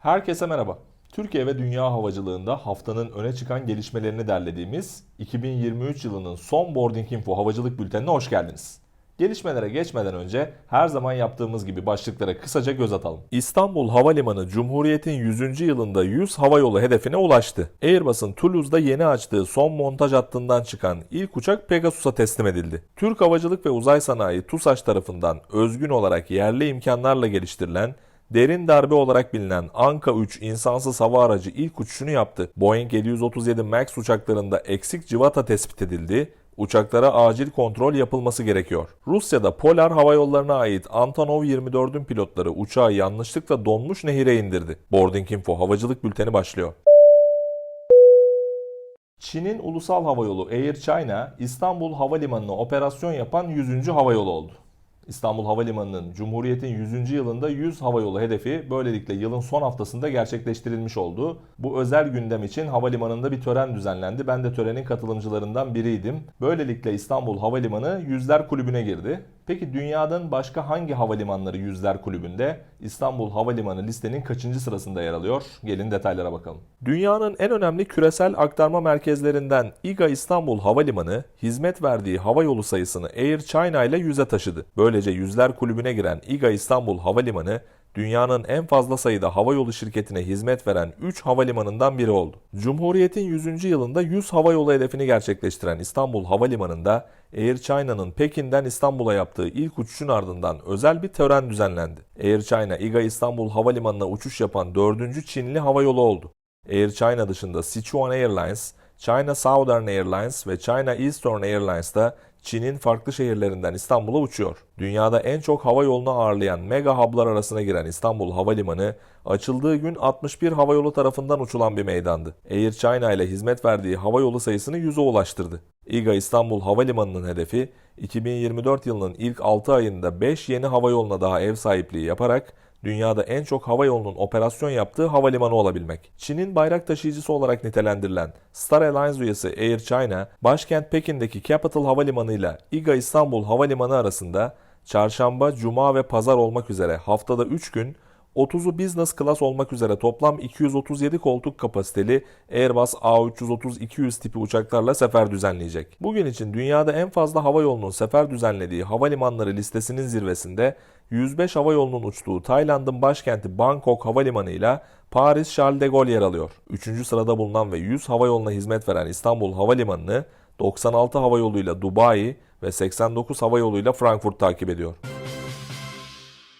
Herkese merhaba. Türkiye ve dünya havacılığında haftanın öne çıkan gelişmelerini derlediğimiz 2023 yılının son Boarding Info havacılık bültenine hoş geldiniz. Gelişmelere geçmeden önce her zaman yaptığımız gibi başlıklara kısaca göz atalım. İstanbul Havalimanı Cumhuriyet'in 100. yılında 100 havayolu hedefine ulaştı. Airbus'un Toulouse'da yeni açtığı son montaj hattından çıkan ilk uçak Pegasus'a teslim edildi. Türk Havacılık ve Uzay Sanayi TUSAŞ tarafından özgün olarak yerli imkanlarla geliştirilen Derin darbe olarak bilinen Anka 3 insansız hava aracı ilk uçuşunu yaptı. Boeing 737 MAX uçaklarında eksik cıvata tespit edildi. Uçaklara acil kontrol yapılması gerekiyor. Rusya'da Polar Hava Yolları'na ait Antonov 24'ün pilotları uçağı yanlışlıkla donmuş nehire indirdi. Boarding Info havacılık bülteni başlıyor. Çin'in ulusal havayolu Air China, İstanbul Havalimanı'na operasyon yapan 100. havayolu oldu. İstanbul Havalimanı'nın Cumhuriyet'in 100. yılında 100 havayolu hedefi böylelikle yılın son haftasında gerçekleştirilmiş oldu. Bu özel gündem için havalimanında bir tören düzenlendi. Ben de törenin katılımcılarından biriydim. Böylelikle İstanbul Havalimanı Yüzler Kulübü'ne girdi. Peki dünyanın başka hangi havalimanları Yüzler Kulübü'nde? İstanbul Havalimanı listenin kaçıncı sırasında yer alıyor? Gelin detaylara bakalım. Dünyanın en önemli küresel aktarma merkezlerinden İGA İstanbul Havalimanı hizmet verdiği hava yolu sayısını Air China ile yüze taşıdı. Böylece Yüzler Kulübü'ne giren İGA İstanbul Havalimanı dünyanın en fazla sayıda havayolu şirketine hizmet veren 3 havalimanından biri oldu. Cumhuriyet'in 100. yılında 100 havayolu hedefini gerçekleştiren İstanbul Havalimanı'nda Air China'nın Pekin'den İstanbul'a yaptığı ilk uçuşun ardından özel bir tören düzenlendi. Air China, İGA İstanbul Havalimanı'na uçuş yapan 4. Çinli havayolu oldu. Air China dışında Sichuan Airlines, China Southern Airlines ve China Eastern Airlines da Çin'in farklı şehirlerinden İstanbul'a uçuyor. Dünyada en çok hava yolunu ağırlayan mega hub'lar arasına giren İstanbul Havalimanı, açıldığı gün 61 havayolu tarafından uçulan bir meydandı. Air China ile hizmet verdiği havayolu sayısını 100'e ulaştırdı. İGA İstanbul Havalimanı'nın hedefi 2024 yılının ilk 6 ayında 5 yeni havayoluna daha ev sahipliği yaparak dünyada en çok hava yolunun operasyon yaptığı havalimanı olabilmek. Çin'in bayrak taşıyıcısı olarak nitelendirilen Star Alliance üyesi Air China, başkent Pekin'deki Capital Havalimanı ile İGA İstanbul Havalimanı arasında çarşamba, cuma ve pazar olmak üzere haftada 3 gün 30'u business class olmak üzere toplam 237 koltuk kapasiteli Airbus A330-200 tipi uçaklarla sefer düzenleyecek. Bugün için dünyada en fazla hava yolunun sefer düzenlediği havalimanları listesinin zirvesinde 105 hava yolunun uçtuğu Tayland'ın başkenti Bangkok Havalimanı ile Paris Charles de Gaulle yer alıyor. 3. sırada bulunan ve 100 hava yoluna hizmet veren İstanbul Havalimanı'nı 96 hava yoluyla Dubai ve 89 hava yoluyla Frankfurt takip ediyor.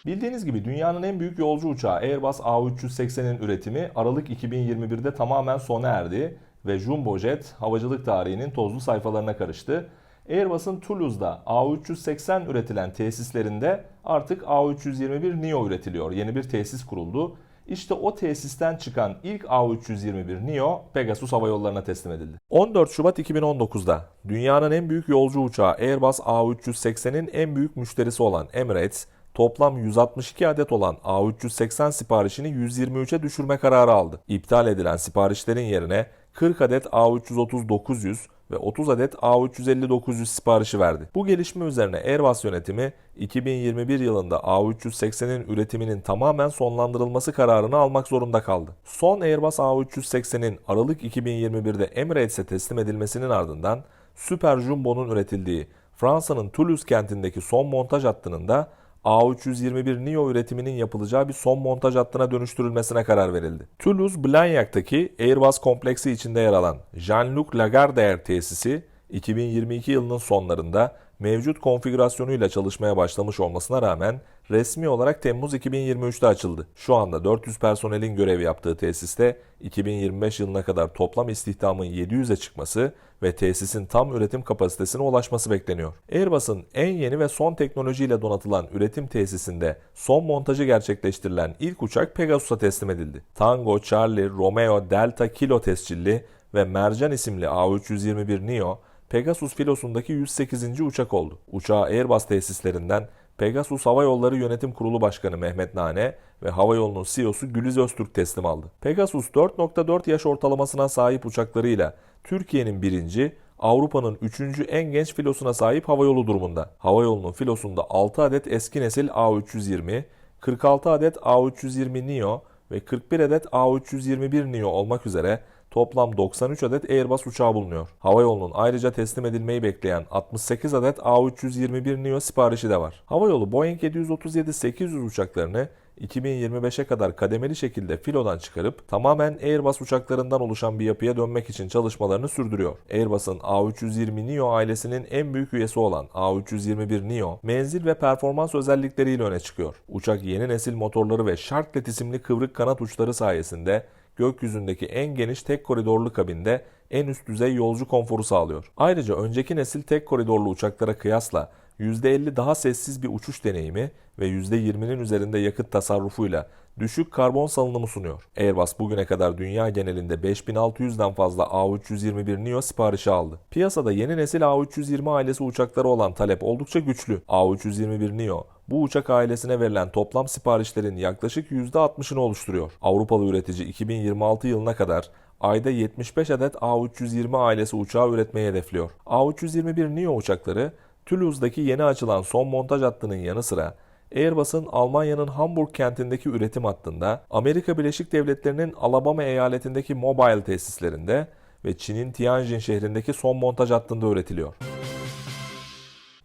Bildiğiniz gibi dünyanın en büyük yolcu uçağı Airbus A380'in üretimi Aralık 2021'de tamamen sona erdi ve Jumbo Jet havacılık tarihinin tozlu sayfalarına karıştı. Airbus'un Toulouse'da A380 üretilen tesislerinde artık A321 Neo üretiliyor. Yeni bir tesis kuruldu. İşte o tesisten çıkan ilk A321 Neo Pegasus Hava Yolları'na teslim edildi. 14 Şubat 2019'da dünyanın en büyük yolcu uçağı Airbus A380'in en büyük müşterisi olan Emirates toplam 162 adet olan A380 siparişini 123'e düşürme kararı aldı. İptal edilen siparişlerin yerine 40 adet A330-900 ve 30 adet A350-900 siparişi verdi. Bu gelişme üzerine Airbus yönetimi 2021 yılında A380'in üretiminin tamamen sonlandırılması kararını almak zorunda kaldı. Son Airbus A380'in Aralık 2021'de Emirates'e teslim edilmesinin ardından Super Jumbo'nun üretildiği Fransa'nın Toulouse kentindeki son montaj hattının da A321 Neo üretiminin yapılacağı bir son montaj hattına dönüştürülmesine karar verildi. Toulouse Blagnac'taki Airbus kompleksi içinde yer alan Jean-Luc Lagardère tesisi 2022 yılının sonlarında mevcut konfigürasyonuyla çalışmaya başlamış olmasına rağmen resmi olarak Temmuz 2023'te açıldı. Şu anda 400 personelin görev yaptığı tesiste 2025 yılına kadar toplam istihdamın 700'e çıkması ve tesisin tam üretim kapasitesine ulaşması bekleniyor. Airbus'un en yeni ve son teknolojiyle donatılan üretim tesisinde son montajı gerçekleştirilen ilk uçak Pegasus'a teslim edildi. Tango, Charlie, Romeo, Delta, Kilo tescilli ve Mercan isimli A321 Neo Pegasus filosundaki 108. uçak oldu. Uçağı Airbus tesislerinden Pegasus Hava Yolları Yönetim Kurulu Başkanı Mehmet Nane ve havayolunun CEO'su Güliz Öztürk teslim aldı. Pegasus 4.4 yaş ortalamasına sahip uçaklarıyla Türkiye'nin birinci, Avrupa'nın 3. en genç filosuna sahip havayolu durumunda. Havayolunun filosunda 6 adet eski nesil A320, 46 adet A320 Neo ve 41 adet A321 Neo olmak üzere toplam 93 adet Airbus uçağı bulunuyor. Havayolunun ayrıca teslim edilmeyi bekleyen 68 adet A321 Neo siparişi de var. Havayolu Boeing 737-800 uçaklarını 2025'e kadar kademeli şekilde filodan çıkarıp tamamen Airbus uçaklarından oluşan bir yapıya dönmek için çalışmalarını sürdürüyor. Airbus'un A320 Neo ailesinin en büyük üyesi olan A321 Neo, menzil ve performans özellikleriyle öne çıkıyor. Uçak yeni nesil motorları ve Sharklet isimli kıvrık kanat uçları sayesinde gökyüzündeki en geniş tek koridorlu kabinde en üst düzey yolcu konforu sağlıyor. Ayrıca önceki nesil tek koridorlu uçaklara kıyasla %50 daha sessiz bir uçuş deneyimi ve %20'nin üzerinde yakıt tasarrufuyla düşük karbon salınımı sunuyor. Airbus bugüne kadar dünya genelinde 5600'den fazla A321 Neo siparişi aldı. Piyasada yeni nesil A320 ailesi uçakları olan talep oldukça güçlü. A321 Neo bu uçak ailesine verilen toplam siparişlerin yaklaşık %60'ını oluşturuyor. Avrupalı üretici 2026 yılına kadar ayda 75 adet A320 ailesi uçağı üretmeyi hedefliyor. A321 Neo uçakları Toulouse'daki yeni açılan son montaj hattının yanı sıra Airbus'un Almanya'nın Hamburg kentindeki üretim hattında, Amerika Birleşik Devletleri'nin Alabama eyaletindeki Mobile tesislerinde ve Çin'in Tianjin şehrindeki son montaj hattında üretiliyor.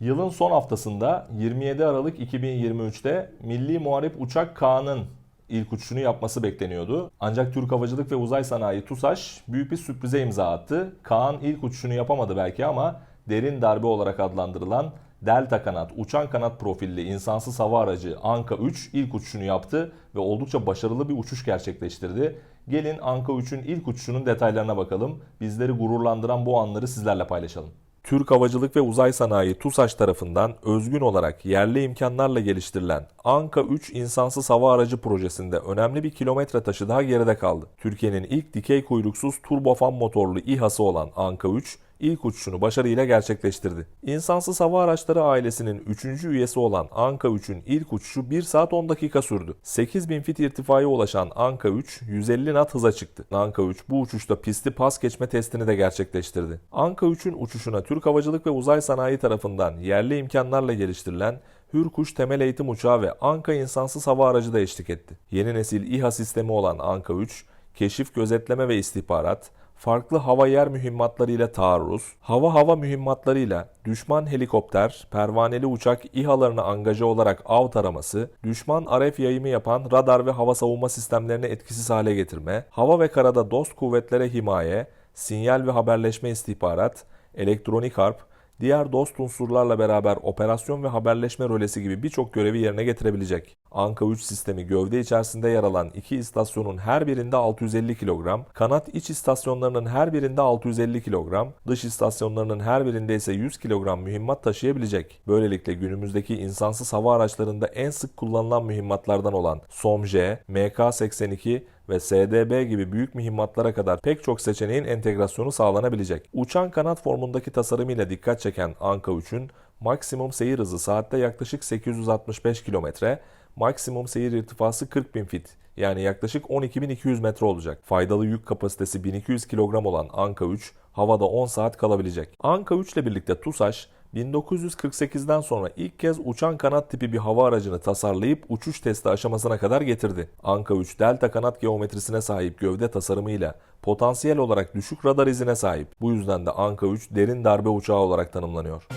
Yılın son haftasında 27 Aralık 2023'te Milli Muharip Uçak K'nın ilk uçuşunu yapması bekleniyordu. Ancak Türk Havacılık ve Uzay Sanayi TUSAŞ büyük bir sürprize imza attı. Kaan ilk uçuşunu yapamadı belki ama derin darbe olarak adlandırılan Delta kanat, uçan kanat profilli insansız hava aracı Anka 3 ilk uçuşunu yaptı ve oldukça başarılı bir uçuş gerçekleştirdi. Gelin Anka 3'ün ilk uçuşunun detaylarına bakalım. Bizleri gururlandıran bu anları sizlerle paylaşalım. Türk Havacılık ve Uzay Sanayi TUSAŞ tarafından özgün olarak yerli imkanlarla geliştirilen Anka 3 insansız hava aracı projesinde önemli bir kilometre taşı daha geride kaldı. Türkiye'nin ilk dikey kuyruksuz turbofan motorlu İHA'sı olan Anka 3 ilk uçuşunu başarıyla gerçekleştirdi. İnsansız Hava Araçları ailesinin 3. üyesi olan Anka 3'ün ilk uçuşu 1 saat 10 dakika sürdü. 8000 fit irtifaya ulaşan Anka 3 150 knot hıza çıktı. Anka 3 bu uçuşta pisti pas geçme testini de gerçekleştirdi. Anka 3'ün uçuşuna Türk Havacılık ve Uzay Sanayi tarafından yerli imkanlarla geliştirilen Hürkuş temel eğitim uçağı ve Anka insansız hava aracı da eşlik etti. Yeni nesil İHA sistemi olan Anka 3, keşif, gözetleme ve istihbarat, farklı hava yer mühimmatlarıyla taarruz, hava hava mühimmatlarıyla düşman helikopter, pervaneli uçak İHA'larına angaje olarak av taraması, düşman RF yayımı yapan radar ve hava savunma sistemlerini etkisiz hale getirme, hava ve karada dost kuvvetlere himaye, sinyal ve haberleşme istihbarat, elektronik harp, diğer dost unsurlarla beraber operasyon ve haberleşme rölesi gibi birçok görevi yerine getirebilecek. Anka 3 sistemi gövde içerisinde yer alan iki istasyonun her birinde 650 kilogram, kanat iç istasyonlarının her birinde 650 kilogram, dış istasyonlarının her birinde ise 100 kilogram mühimmat taşıyabilecek. Böylelikle günümüzdeki insansız hava araçlarında en sık kullanılan mühimmatlardan olan SOMJ, MK-82 ve SDB gibi büyük mühimmatlara kadar pek çok seçeneğin entegrasyonu sağlanabilecek. Uçan kanat formundaki tasarımıyla dikkat çeken Anka 3'ün maksimum seyir hızı saatte yaklaşık 865 km, maksimum seyir irtifası 40.000 fit yani yaklaşık 12.200 metre olacak. Faydalı yük kapasitesi 1200 kilogram olan Anka 3 havada 10 saat kalabilecek. Anka 3 ile birlikte TUSAŞ 1948'den sonra ilk kez uçan kanat tipi bir hava aracını tasarlayıp uçuş testi aşamasına kadar getirdi. Anka 3 delta kanat geometrisine sahip gövde tasarımıyla potansiyel olarak düşük radar izine sahip. Bu yüzden de Anka 3 derin darbe uçağı olarak tanımlanıyor.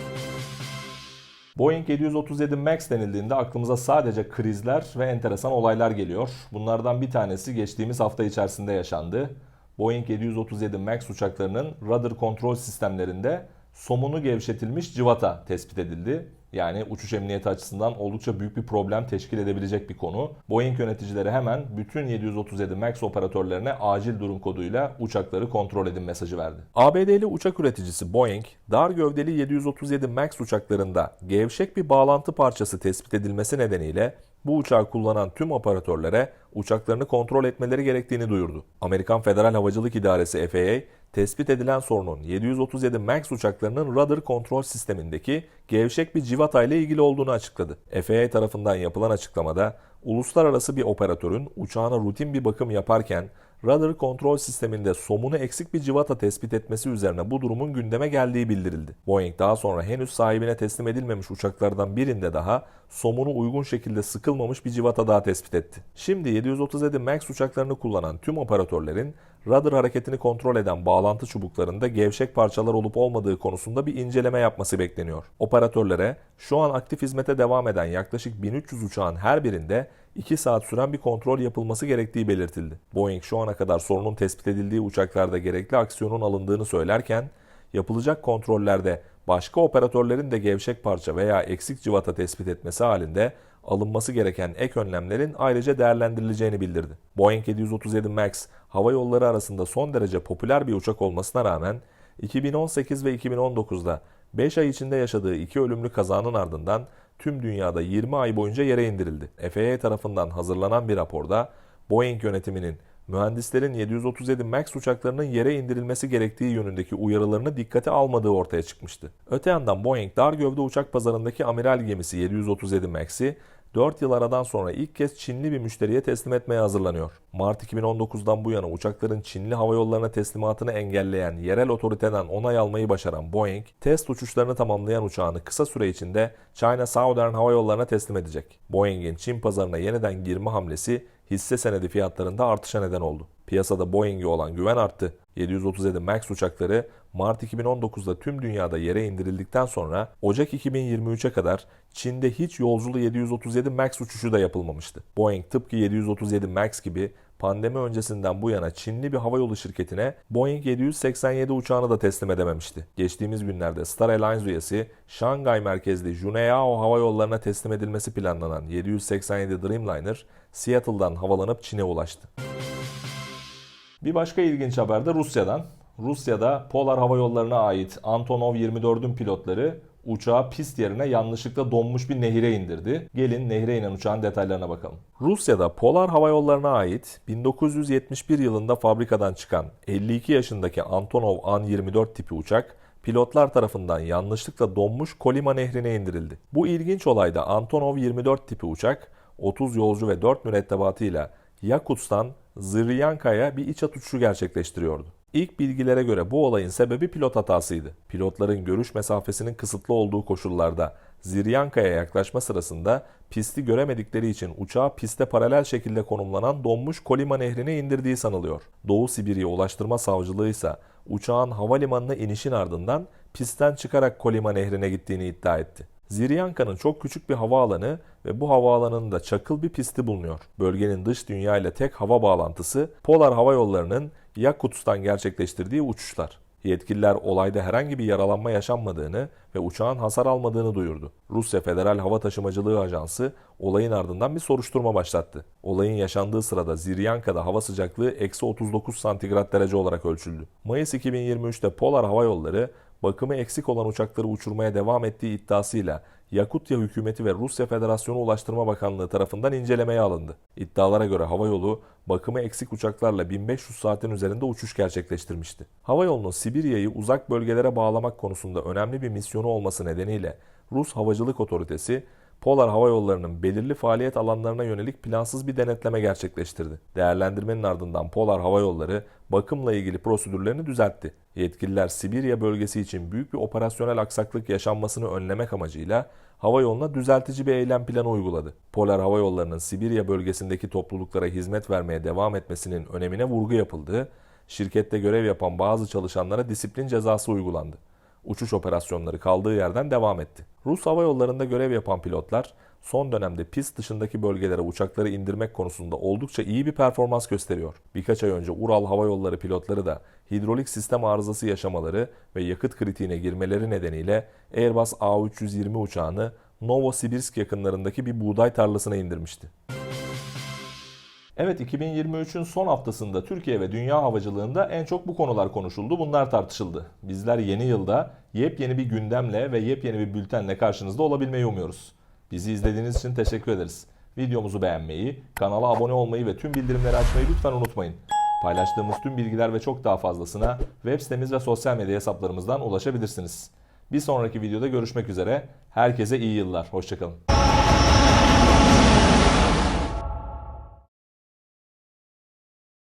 Boeing 737 MAX denildiğinde aklımıza sadece krizler ve enteresan olaylar geliyor. Bunlardan bir tanesi geçtiğimiz hafta içerisinde yaşandı. Boeing 737 MAX uçaklarının rudder kontrol sistemlerinde somunu gevşetilmiş cıvata tespit edildi. Yani uçuş emniyeti açısından oldukça büyük bir problem teşkil edebilecek bir konu. Boeing yöneticileri hemen bütün 737 MAX operatörlerine acil durum koduyla uçakları kontrol edin mesajı verdi. ABD'li uçak üreticisi Boeing, dar gövdeli 737 MAX uçaklarında gevşek bir bağlantı parçası tespit edilmesi nedeniyle bu uçağı kullanan tüm operatörlere uçaklarını kontrol etmeleri gerektiğini duyurdu. Amerikan Federal Havacılık İdaresi FAA, tespit edilen sorunun 737 MAX uçaklarının rudder kontrol sistemindeki gevşek bir civata ile ilgili olduğunu açıkladı. FAA tarafından yapılan açıklamada uluslararası bir operatörün uçağına rutin bir bakım yaparken radar kontrol sisteminde somunu eksik bir civata tespit etmesi üzerine bu durumun gündeme geldiği bildirildi. Boeing daha sonra henüz sahibine teslim edilmemiş uçaklardan birinde daha somunu uygun şekilde sıkılmamış bir civata daha tespit etti. Şimdi 737 MAX uçaklarını kullanan tüm operatörlerin radar hareketini kontrol eden bağlantı çubuklarında gevşek parçalar olup olmadığı konusunda bir inceleme yapması bekleniyor. Operatörlere şu an aktif hizmete devam eden yaklaşık 1300 uçağın her birinde 2 saat süren bir kontrol yapılması gerektiği belirtildi. Boeing şu ana kadar sorunun tespit edildiği uçaklarda gerekli aksiyonun alındığını söylerken, yapılacak kontrollerde başka operatörlerin de gevşek parça veya eksik civata tespit etmesi halinde alınması gereken ek önlemlerin ayrıca değerlendirileceğini bildirdi. Boeing 737 MAX hava yolları arasında son derece popüler bir uçak olmasına rağmen 2018 ve 2019'da 5 ay içinde yaşadığı iki ölümlü kazanın ardından tüm dünyada 20 ay boyunca yere indirildi. FAA tarafından hazırlanan bir raporda Boeing yönetiminin mühendislerin 737 MAX uçaklarının yere indirilmesi gerektiği yönündeki uyarılarını dikkate almadığı ortaya çıkmıştı. Öte yandan Boeing dar gövde uçak pazarındaki amiral gemisi 737 MAX'i 4 yıl aradan sonra ilk kez Çinli bir müşteriye teslim etmeye hazırlanıyor. Mart 2019'dan bu yana uçakların Çinli hava yollarına teslimatını engelleyen yerel otoriteden onay almayı başaran Boeing, test uçuşlarını tamamlayan uçağını kısa süre içinde China Southern Hava Yolları'na teslim edecek. Boeing'in Çin pazarına yeniden girme hamlesi hisse senedi fiyatlarında artışa neden oldu. Piyasada Boeing'e olan güven arttı. 737 MAX uçakları Mart 2019'da tüm dünyada yere indirildikten sonra Ocak 2023'e kadar Çin'de hiç yolculu 737 MAX uçuşu da yapılmamıştı. Boeing tıpkı 737 MAX gibi pandemi öncesinden bu yana Çinli bir havayolu şirketine Boeing 787 uçağını da teslim edememişti. Geçtiğimiz günlerde Star Alliance üyesi Şangay merkezli Juneyao Hava Yolları'na teslim edilmesi planlanan 787 Dreamliner Seattle'dan havalanıp Çin'e ulaştı. Bir başka ilginç haber de Rusya'dan. Rusya'da Polar Hava Yolları'na ait Antonov 24'ün pilotları uçağı pist yerine yanlışlıkla donmuş bir nehire indirdi. Gelin nehre inen uçağın detaylarına bakalım. Rusya'da Polar Hava Yolları'na ait 1971 yılında fabrikadan çıkan 52 yaşındaki Antonov An-24 tipi uçak pilotlar tarafından yanlışlıkla donmuş Kolima nehrine indirildi. Bu ilginç olayda Antonov 24 tipi uçak 30 yolcu ve 4 mürettebatıyla Yakutsk'tan Zıryanka'ya bir iç atışu gerçekleştiriyordu. İlk bilgilere göre bu olayın sebebi pilot hatasıydı. Pilotların görüş mesafesinin kısıtlı olduğu koşullarda Ziryanka'ya yaklaşma sırasında pisti göremedikleri için uçağı piste paralel şekilde konumlanan donmuş Kolima nehrine indirdiği sanılıyor. Doğu Sibirya Ulaştırma Savcılığı ise uçağın havalimanına inişin ardından pistten çıkarak Kolima nehrine gittiğini iddia etti. Ziryanka'nın çok küçük bir havaalanı ve bu havaalanında çakıl bir pisti bulunuyor. Bölgenin dış dünya ile tek hava bağlantısı Polar Hava Yolları'nın Yakutsk'tan gerçekleştirdiği uçuşlar. Yetkililer olayda herhangi bir yaralanma yaşanmadığını ve uçağın hasar almadığını duyurdu. Rusya Federal Hava Taşımacılığı Ajansı olayın ardından bir soruşturma başlattı. Olayın yaşandığı sırada Ziryanka'da hava sıcaklığı eksi 39 santigrat derece olarak ölçüldü. Mayıs 2023'te Polar Hava Yolları bakımı eksik olan uçakları uçurmaya devam ettiği iddiasıyla Yakutya hükümeti ve Rusya Federasyonu Ulaştırma Bakanlığı tarafından incelemeye alındı. İddialara göre havayolu bakımı eksik uçaklarla 1500 saatin üzerinde uçuş gerçekleştirmişti. Havayolunun Sibirya'yı uzak bölgelere bağlamak konusunda önemli bir misyonu olması nedeniyle Rus Havacılık Otoritesi Polar Hava Yolları'nın belirli faaliyet alanlarına yönelik plansız bir denetleme gerçekleştirdi. Değerlendirmenin ardından Polar Hava Yolları bakımla ilgili prosedürlerini düzeltti. Yetkililer Sibirya bölgesi için büyük bir operasyonel aksaklık yaşanmasını önlemek amacıyla hava yoluna düzeltici bir eylem planı uyguladı. Polar Hava Yolları'nın Sibirya bölgesindeki topluluklara hizmet vermeye devam etmesinin önemine vurgu yapıldı. Şirkette görev yapan bazı çalışanlara disiplin cezası uygulandı uçuş operasyonları kaldığı yerden devam etti. Rus hava yollarında görev yapan pilotlar son dönemde pist dışındaki bölgelere uçakları indirmek konusunda oldukça iyi bir performans gösteriyor. Birkaç ay önce Ural Hava Yolları pilotları da hidrolik sistem arızası yaşamaları ve yakıt kritiğine girmeleri nedeniyle Airbus A320 uçağını Novosibirsk yakınlarındaki bir buğday tarlasına indirmişti. Evet 2023'ün son haftasında Türkiye ve dünya havacılığında en çok bu konular konuşuldu. Bunlar tartışıldı. Bizler yeni yılda yepyeni bir gündemle ve yepyeni bir bültenle karşınızda olabilmeyi umuyoruz. Bizi izlediğiniz için teşekkür ederiz. Videomuzu beğenmeyi, kanala abone olmayı ve tüm bildirimleri açmayı lütfen unutmayın. Paylaştığımız tüm bilgiler ve çok daha fazlasına web sitemiz ve sosyal medya hesaplarımızdan ulaşabilirsiniz. Bir sonraki videoda görüşmek üzere. Herkese iyi yıllar. Hoşçakalın.